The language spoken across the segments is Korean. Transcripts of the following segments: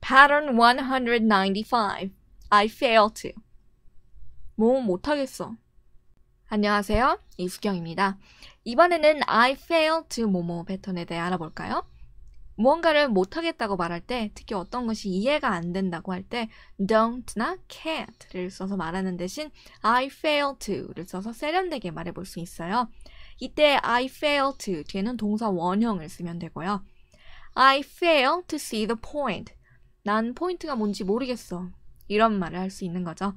Pattern 195. I fail to. 뭐 못하겠어. 안녕하세요. 이수경입니다. 이번에는 I fail to 뭐뭐 패턴에 대해 알아볼까요? 무언가를 못하겠다고 말할 때, 특히 어떤 것이 이해가 안 된다고 할 때, don't나 can't를 써서 말하는 대신 I fail to를 써서 세련되게 말해볼 수 있어요. 이때 I fail to 뒤에는 동사 원형을 쓰면 되고요. I fail to see the point. 난 포인트가 뭔지 모르겠어. 이런 말을 할 수 있는 거죠.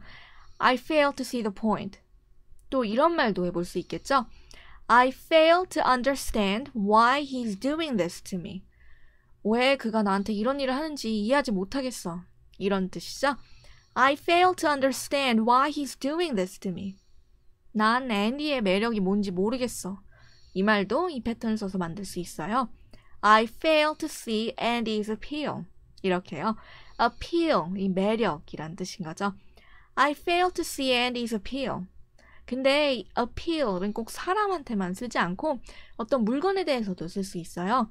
I fail to see the point. 또 이런 말도 해볼 수 있겠죠. I fail to understand why he's doing this to me. 왜 그가 나한테 이런 일을 하는지 이해하지 못하겠어. 이런 뜻이죠. I fail to understand why he's doing this to me. 난 앤디의 매력이 뭔지 모르겠어. 이 말도 이 패턴을 써서 만들 수 있어요. I fail to see Andy's appeal. 이렇게요. appeal, 이 매력이란 뜻인 거죠. I fail to see Andy's appeal. 근데 appeal은 꼭 사람한테만 쓰지 않고 어떤 물건에 대해서도 쓸 수 있어요.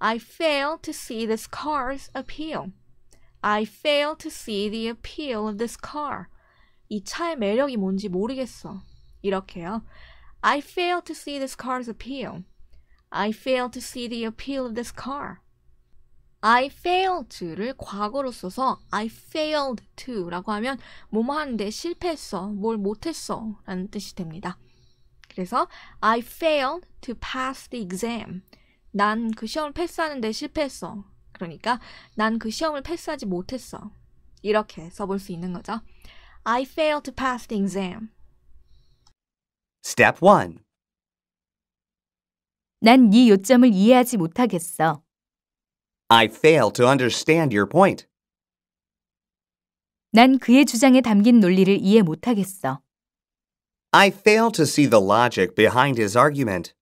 I fail to see this car's appeal. I fail to see the appeal of this car. 이 차의 매력이 뭔지 모르겠어. 이렇게요. I fail to see this car's appeal. I fail to see the appeal of this car. I failed to를 과거로 써서 I failed to라고 하면 뭐뭐 하는데 실패했어, 뭘 못했어 라는 뜻이 됩니다. 그래서 I failed to pass the exam. 난 그 시험을 패스하는데 실패했어. 그러니까 난 그 시험을 패스하지 못했어. 이렇게 써볼 수 있는 거죠. I failed to pass the exam. Step 1. 난 네 요점을 이해하지 못하겠어. I fail to understand your point. 난 그의 주장에 담긴 논리를 이해 못하겠어. I fail to see the logic behind his argument.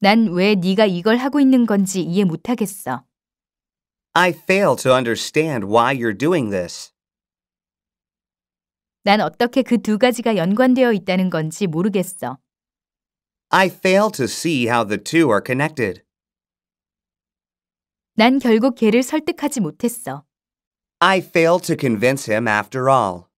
난 왜 네가 이걸 하고 있는 건지 이해 못하겠어. I fail to understand why you're doing this. 난 어떻게 그 두 가지가 연관되어 있다는 건지 모르겠어. I fail to see how the two are connected. 난 결국 걔를 설득하지 못했어. I fail to convince him after all.